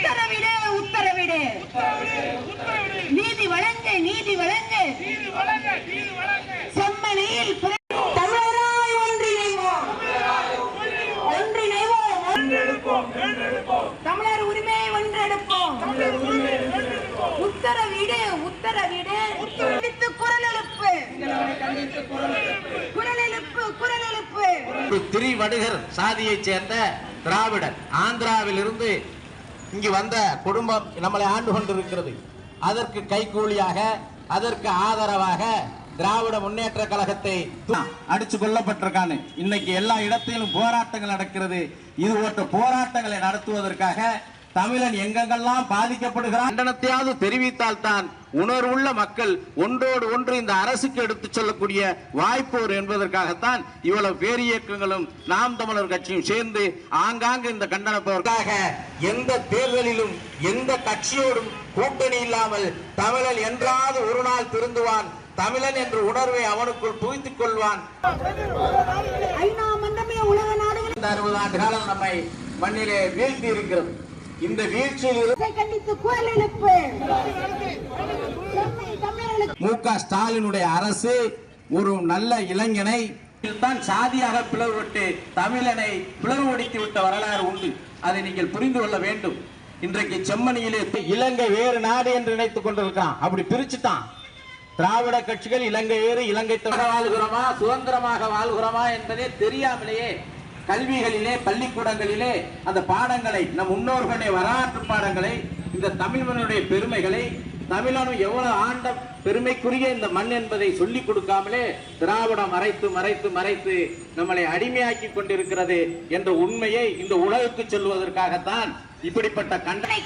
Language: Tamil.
உத்தரவிடு உத்தரவிடு. நீதி வழங்கு நீதி வழங்கு. செம்மணியில் தமிழராய் ஒன்றிணைவோம். ஒன்றிணைவோம். தமிழர் உரிமையை ஒன்றெடுப்போம். உத்தரவிடு உத்தரவிடு. கண்டித்து குரல் எழுப்பு. குரல் எழுப்பு குரல் எழுப்பு. திரிவடுகர் சாதியைச் சேர்ந்த திராவிடர் ஆந்திராவிலிருந்து இங்கு வந்த குடும்பம் நம்மளை ஆண்டு கொண்டிருக்கிறது. அதற்கு கைகூலியாக அதற்கு ஆதரவாக திராவிட முன்னேற்ற கழகத்தை அடிச்சு கொல்லப்பட்டிருக்கானு. இன்னைக்கு எல்லா இடத்திலும் போராட்டங்கள் நடக்கிறது. இது போன்ற போராட்டங்களை நடத்துவதற்காக தமிழன் எங்கெங்கெல்லாம் பாதிக்கப்படுகிறான்? கண்டனத்தையாவது தெரிவித்தால் தான் உணர்வுள்ள மக்கள் ஒன்றோடு ஒன்று இந்த அரசுக்கு எடுத்துச் சொல்லக்கூடிய வாய்ப்பு என்பதற்காகத்தான் இவ்வளவு பேரியக்கங்களும் நாம் தமிழர் கட்சியும் சேர்ந்து ஆங்காங்கு இந்த கண்டன போருக்காக எந்த தேர்தலிலும் எந்த கட்சியோடும் கூட்டணி இல்லாமல் தமிழன் என்றாவது ஒரு நாள் திருந்துவான். தமிழன் என்ற உணர்வை அவனுக்குள் புகுத்திக் கொள்வான். அறுபது ஆண்டு காலம் நம்மை மண்ணிலே வீழ்த்தி இருக்கிறது இந்த வீழ்ச்சியில் கண்டித்து குரல் எழுப்பு. மு க ஸ்டாலினுடைய அரசு ஒரு நல்ல இளைஞனை தான் சாதியாக பிளவுபட்டு தமிழனை பிளவுபடுத்தி விட்ட வரலாறு உண்டு. அதை நீங்கள் புரிந்து கொள்ள வேண்டும். இன்றைக்கு செம்மணியிலே இலங்கை வேறு நாடு என்று நினைத்துக் கொண்டிருக்கான். அப்படி பிரிச்சுட்டான். திராவிட கட்சிகள் இலங்கை வேறு இலங்கை வாழ்கிறோமா சுதந்திரமாக வாழ்கிறோமா என்பதே தெரியாமலேயே கல்விகளிலே பள்ளிக்கூடங்களிலே அந்த பாடங்களை நம் முன்னோர்களுடைய வரலாற்று பாடங்களை இந்த தமிழ்மனுடைய பெருமைகளை தமிழனும் எவ்வளவு ஆண்ட பெருமைக்குரிய இந்த மண் என்பதை சொல்லிக் கொடுக்காமலே திராவிடம் மறைத்து மறைத்து மறைத்து நம்மளை அடிமையாக்கி கொண்டிருக்கிறது என்ற உண்மையை இந்த உலகுக்கு சொல்வதற்காகத்தான் இப்படிப்பட்ட கண்டனை